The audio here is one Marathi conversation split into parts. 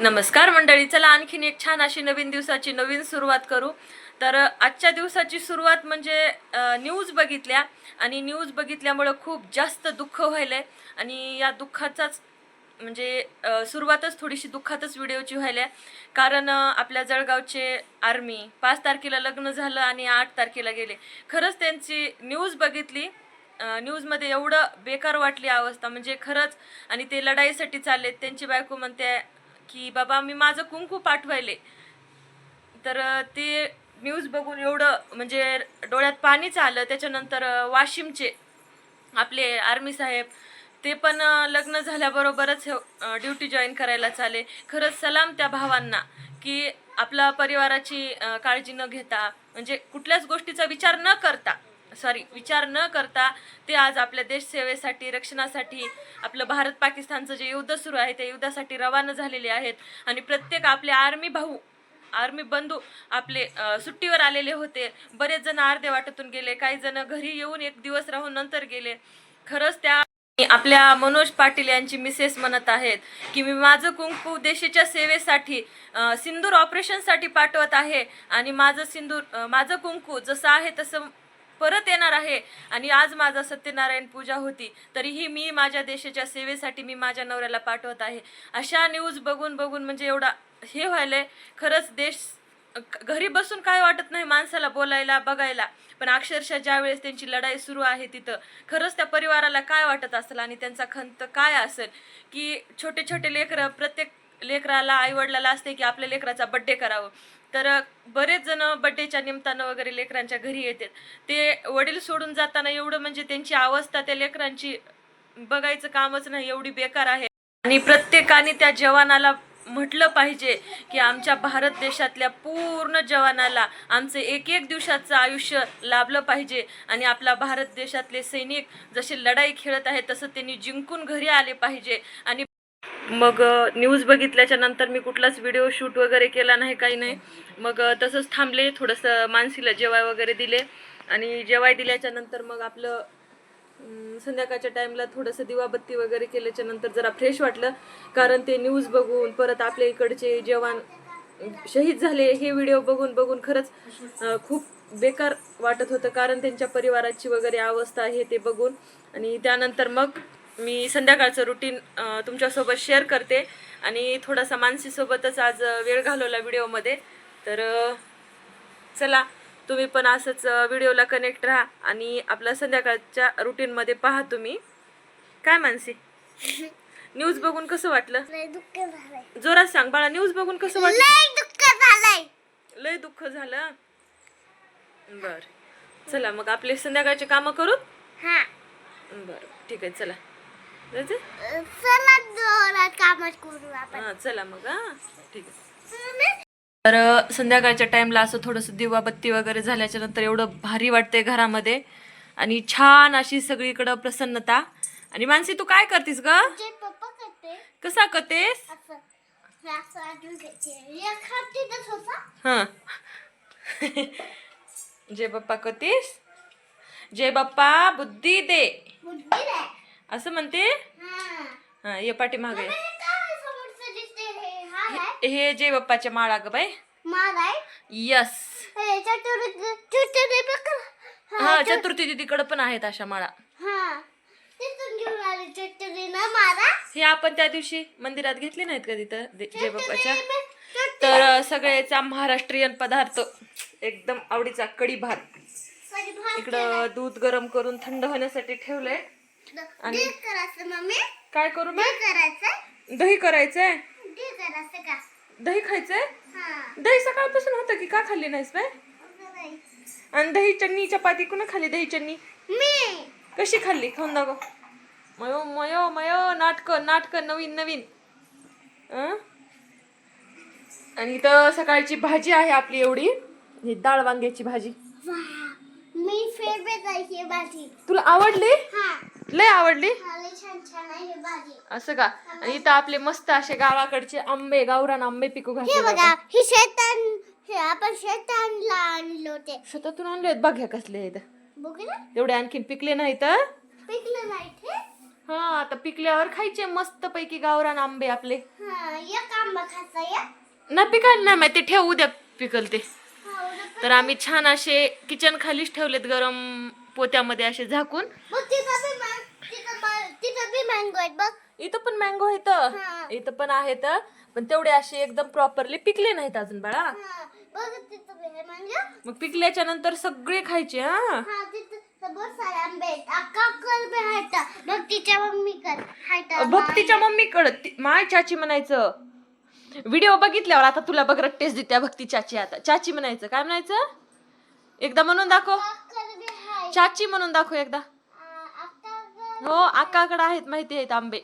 नमस्कार मंडळी चला आणखीन एक छान अशी नवीन दिवसाची नवीन सुरुवात करू. तर आजच्या दिवसाची सुरुवात म्हणजे न्यूज बघितल्या आणि न्यूज बघितल्यामुळं खूप जास्त दुःख व्हायलंय आणि या दुःखाचाच म्हणजे सुरुवातच थोडीशी दुःखातच व्हिडिओची व्हायल्या. कारण आपल्या जळगावचे आर्मी पाच तारखेला लग्न झालं आणि आठ तारखेला गेले. खरंच त्यांची न्यूज बघितली न्यूजमध्ये एवढं बेकार वाटली अवस्था. म्हणजे खरंच आणि ते लढाईसाठी चालले त्यांची बायको म्हणते की बाबा मी माझं कुंकू पाठवायले. तर ते न्यूज बघून एवढं म्हणजे डोळ्यात पाणीच आलं. त्याच्यानंतर वाशिमचे आपले आर्मी साहेब ते पण लग्न झाल्याबरोबरच ड्युटी जॉईन करायला चाले खरंच सलाम त्या भावांना की आपल्या परिवाराची काळजी न घेता म्हणजे कुठल्याच गोष्टीचा विचार न करता सॉरी विचार न करता ते आज आपल्या देश सेवेसाठी रक्षणासाठी आपलं भारत पाकिस्तानचं जे युद्ध सुरू आहे त्या युद्धासाठी रवाना झालेले आहेत. आणि प्रत्येक आपले आर्मी भाऊ आर्मी बंधू आपले सुट्टीवर आलेले होते. बरेच जण अर्धे वाटातून गेले काही जण घरी येऊन एक दिवस राहून नंतर गेले. खरंच त्या आपल्या मनोज पाटील यांची मिसेस म्हणत आहेत की मी माझं कुंकू देशाच्या सेवेसाठी सिंदूर ऑपरेशनसाठी पाठवत आहे आणि माझं सिंदूर माझं कुंकू जसं आहे तसं परत येणार आहे. आणि आज माझा सत्यनारायण पूजा होती. तरीही मी माझ्या देशाच्या सेवेसाठी मी माझ्या नवऱ्याला पाठवत आहे. अशा न्यूज बघून बघून म्हणजे एवढा हे व्हायलंय. खरंच देश घरी बसून काय वाटत नाही माणसाला बोलायला बघायला. पण अक्षरशः ज्यावेळेस त्यांची लढाई सुरू आहे तिथं खरंच त्या परिवाराला काय वाटत असेल आणि त्यांचा खंत काय असेल? की छोटे छोटे लेकरं प्रत्येक लेकराला आईवडिलाला असते की आपल्या लेकराचा बड्डे करावं. तर बरेच जण बड्डेच्या निमित्तानं वगैरे लेकरांच्या घरी येतात. ते वडील सोडून जाताना एवढं म्हणजे त्यांची अवस्था त्या लेकरांची बघायचं कामच नाही एवढी बेकार आहे. आणि प्रत्येकाने त्या जवानाला म्हटलं पाहिजे की आमच्या भारत देशातल्या पूर्ण जवानाला आमचं एक एक दिवसाचं आयुष्य लाभलं पाहिजे. आणि आपला भारत देशातले सैनिक जसे लढाई खेळत आहेत तसं त्यांनी जिंकून घरी आले पाहिजे. आणि मग न्यूज बघितल्याच्या नंतर मी कुठलाच व्हिडिओ शूट वगैरे केला नाही काही नाही. मग तसंच थांबले थोडंसं मानसीला जेवाय वगैरे दिले. आणि जेवाय दिल्याच्या नंतर मग आपलं संध्याकाळच्या टाईमला थोडंसं दिवाबत्ती वगैरे केल्याच्यानंतर जरा फ्रेश वाटलं. कारण ते न्यूज बघून परत आपल्या इकडचे जवान शहीद झाले हे व्हिडिओ बघून बघून खरंच खूप बेकार वाटत होतं. कारण त्यांच्या परिवाराची वगैरे अवस्था आहे ते बघून. आणि त्यानंतर मग मी संध्याकाळचं रुटीन तुमच्यासोबत शेअर करते. आणि थोडासा मानसीसोबतच आज वेळ घालवला व्हिडिओमध्ये तर चला तुम्ही पण असंच व्हिडिओला कनेक्ट राहा आणि आपल्या संध्याकाळच्या रुटीनमध्ये पहा तुम्ही. काय मानसी? न्यूज बघून कसं वाटलं? जोरात सांग बाळा न्यूज बघून कसं वाटलं? लय दुःख झालं? बर. चला मग आपले संध्याकाळचे कामं करू? बर ठीक आहे चला. चला मग हां. ठीक आहे. तर संध्याकाळच्या टाइमला असं थोडंसं दिवाबत्ती वगैरे झाल्याच्यानंतर एवढं भारी वाटतंय घरामध्ये. आणि छान अशी सगळीकडं प्रसन्नता. आणि मानसी तू काय करतीस ग? कसा करतेस? जय बाप्पा करतीस जय बाप्पा बुद्धी दे. असं म्हणते? हा. हां ये हे समोरचं दिसते हे जय बाप्पाच्या माळा ग बाई. यस. हे हा चतुर्थी. तिकडं पण आहेत अशा माळा. हा. आपण त्या दिवशी मंदिरात घेतले नाहीत का तिथं जय बाप्पाच्या? तर सगळ्याचा महाराष्ट्रीयन पदार्थ एकदम आवडीचा सॉरी भात इकडं दूध गरम करून थंड होण्यासाठी ठेवलंय. आणि- काय करू मग? करायचं. दही करायचंय? दही खायचंय? हा. दही सकाळपासून होतं की का खाल्ली नाहीस बाय. आणि दही चटणी चपाती कुणा खाल्ली दही चटणी? मी. कशी खाल्ली? खाऊन दाखव. मयो मयो मयो नाटक नाटक नवीन नवीन? आणि इथं सकाळची भाजी आहे आपली एवढी. ही डाळ वांग्याची भाजी. मी फेवरेट आहे ही भाजी. तुला आवडली? हा. लय आवडली? हा छान छान आहे ही भाजी. असं का? आणि इथं आपले मस्त असे गावाकडचे आंबे गावरान आंबे पिकू हे घातले बघा हे शेतान हे आपण शेतानला आणले होते. शेतातून आणले आहेत बघ ह्या कसले आहेत. बघू ना. तेवढे आणखीन पिकले नाही तर पिकलं नाही ते हा आता पिकल्यावर खायचे मस्त पैकी गावरान आंबे आपले. हा एक आंबा खायचा या नाही पिकायला नाही माहिती ठेवू द्या पिकल ते. हा, तर आम्ही छान असे किचन खालीच ठेवलेत गरम पोत्यामध्ये असे झाकून. इथं पण मँगो आहेत हा. इथं पण आहेत पण तेवढे असे एकदम प्रॉपरली पिकले नाहीत अजून बाळा. हा. आहे मँगो पिकल्याच्या नंतर सगळे खायचे हा. हा भक्तीच्या मम्मीकडं. माय चाची म्हणायचं. व्हिडिओ बघितल्यावर आता तुला बघ रट्टेच देत्या भक्ती चाची आता. चाची म्हणायचं काय म्हणायचं? एकदा म्हणून दाखव. चाची म्हणून दाखव एकदा. हो आकाकडे आहेत माहिती आहेत आंबे.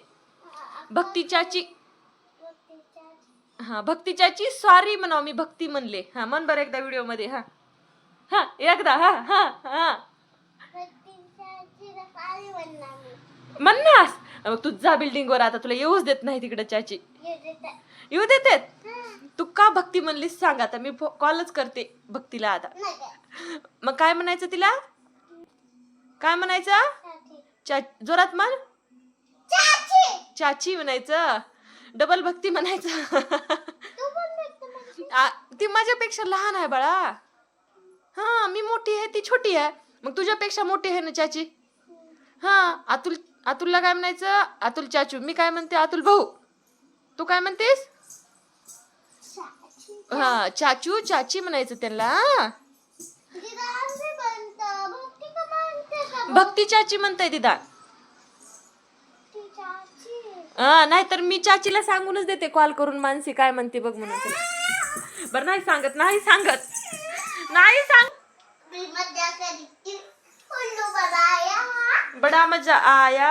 भक्ती चाची. हा भक्ती चाची सॉरी म्हणाव मी भक्ती म्हणले. हा म्हण बरं एकदा व्हिडिओमध्ये हा. हा एकदा हा हा हा. म्हणणार मग तू जा बिल्डिंग वर आता तुला येऊच देत नाही तिकडे चाची. येऊ देतेत? तू का भक्ती म्हणलीस सांग आता मी कॉलच करते भक्तीला आता. मग काय म्हणायचं तिला? काय म्हणायचं. चा जोरात म्हण. चाची! चाची म्हणायचं. डबल भक्ती म्हणायचं. तू माझ्यापेक्षा लहान आहे बाळा. हा मी मोठी आहे ती छोटी आहे. मग तुझ्यापेक्षा मोठी आहे ना चाची? हा अतुल अतुलला काय म्हणायचं अतुल चाचू मी काय म्हणते अतुल भाऊ तू काय म्हणतेस. हा चाचू चाची म्हणायचं त्यांना. भक्ती चाची म्हणताय दिदा. हा नाहीतर मी चाचीला सांगूनच देते कॉल करून मानसी काय म्हणते बघ म्हणून. बरं नाही सांगत नाही सांगत नाही सांग बडा मजा आया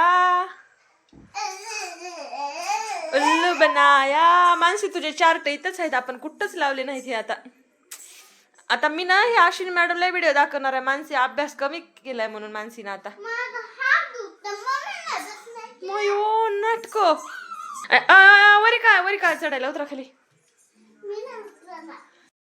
उल्लू बनाया मानसी तुझे चार्ट इथंच आहेत आपण कुठंच लावले नाहीत हे आता आता मी ना हे अश्विनी मॅडमला व्हिडिओ दाखवणार आहे मानसी अभ्यास कमी केलाय म्हणून मानसीनं आता. मयो नाटक वरी काय वरी काय चढायला उतरा खाली.